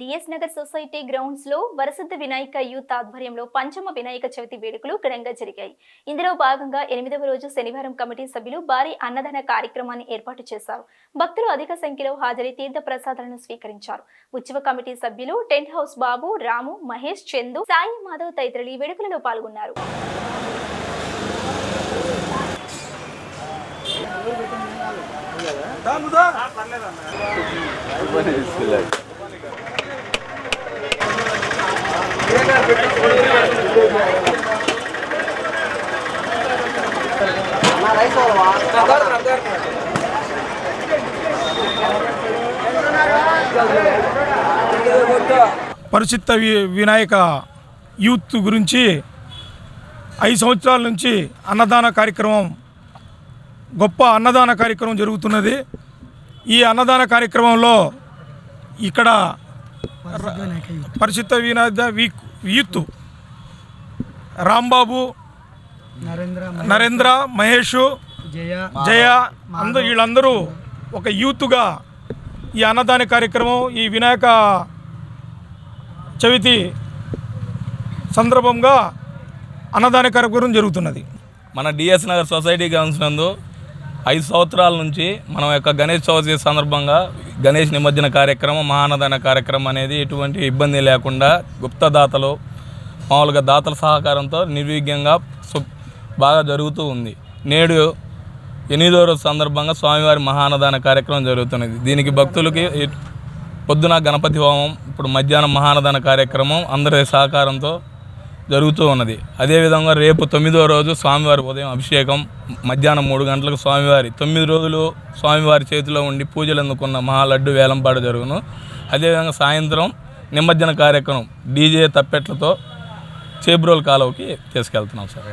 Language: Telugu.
డిఎస్ నగర్ సొసైటీ గ్రౌండ్స్లో వరసిద్ధ వినాయక యూత్ ఆధ్వర్యంలో పంచమ వినాయక చవితి వేడుకలు ఘనంగా జరిగాయి. ఇందులో భాగంగా ఎనిమిదవ రోజు శనివారం కమిటీ సభ్యులు భారీ అన్నదాన కార్యక్రమాన్ని ఏర్పాటు చేశారు. భక్తులు అధిక సంఖ్యలో హాజరై తీర్థ ప్రసాదాలను స్వీకరించారు. ఉత్సవ కమిటీ సభ్యులు టెంట్ హౌస్ బాబు రాము మహేష్ చందు సాయి మాధవ్ తదితరులు ఈ వేడుకలలో పాల్గొన్నారు. పరిచిత్త వి- వినాయక యూత్ గురించి ఐదు సంవత్సరాల నుంచి అన్నదాన కార్యక్రమం గొప్ప అన్నదాన కార్యక్రమం జరుగుతున్నది. ఈ అన్నదాన కార్యక్రమంలో ఇక్కడ పరిశుద్ధ పరిచిత్త వినాయక యూత్. రాంబాబు నరేంద్ర నరేంద్ర మహేష్ జయ జయ అందరూ వీళ్ళందరూ ఒక యూత్గా ఈ అన్నదాన కార్యక్రమం ఈ వినాయక చవితి సందర్భంగా అన్నదాన కార్యక్రమం జరుగుతున్నది. మన డిఎస్ నగర్ సొసైటీ గ్రౌండ్స్ నందు ఐదు సంవత్సరాల నుంచి మనం యొక్క గణేష్ చవితి సందర్భంగా గణేష్ నిమజ్జన కార్యక్రమం మహానదాన కార్యక్రమం అనేది ఎటువంటి ఇబ్బంది లేకుండా గుప్తదాతలు మామూలుగా దాతల సహకారంతో నిర్విఘ్నంగా సు- బాగా జరుగుతూ ఉంది. నేడు ఎనిమిదో రోజు సందర్భంగా స్వామివారి మహానదాన కార్యక్రమం జరుగుతున్నది. దీనికి భక్తులకి పొద్దున గణపతి హోమం ఇప్పుడు మధ్యాహ్నం మహానదాన కార్యక్రమం అందరి సహకారంతో జరుగుతూ ఉన్నది. అదేవిధంగా రేపు తొమ్మిదో రోజు స్వామివారి ఉదయం అభిషేకం మధ్యాహ్నం మూడు గంటలకు స్వామివారి. తొమ్మిది రోజులు స్వామివారి చేతిలో ఉండి పూజలు అందుకున్న మహాలడ్డు వేలంపాట జరుగును. అదేవిధంగా సాయంత్రం నిమజ్జన కార్యక్రమం డీజే తప్పెట్లతో చేబ్రోల్ కాలువకి తీసుకెళ్తున్నాం సార్.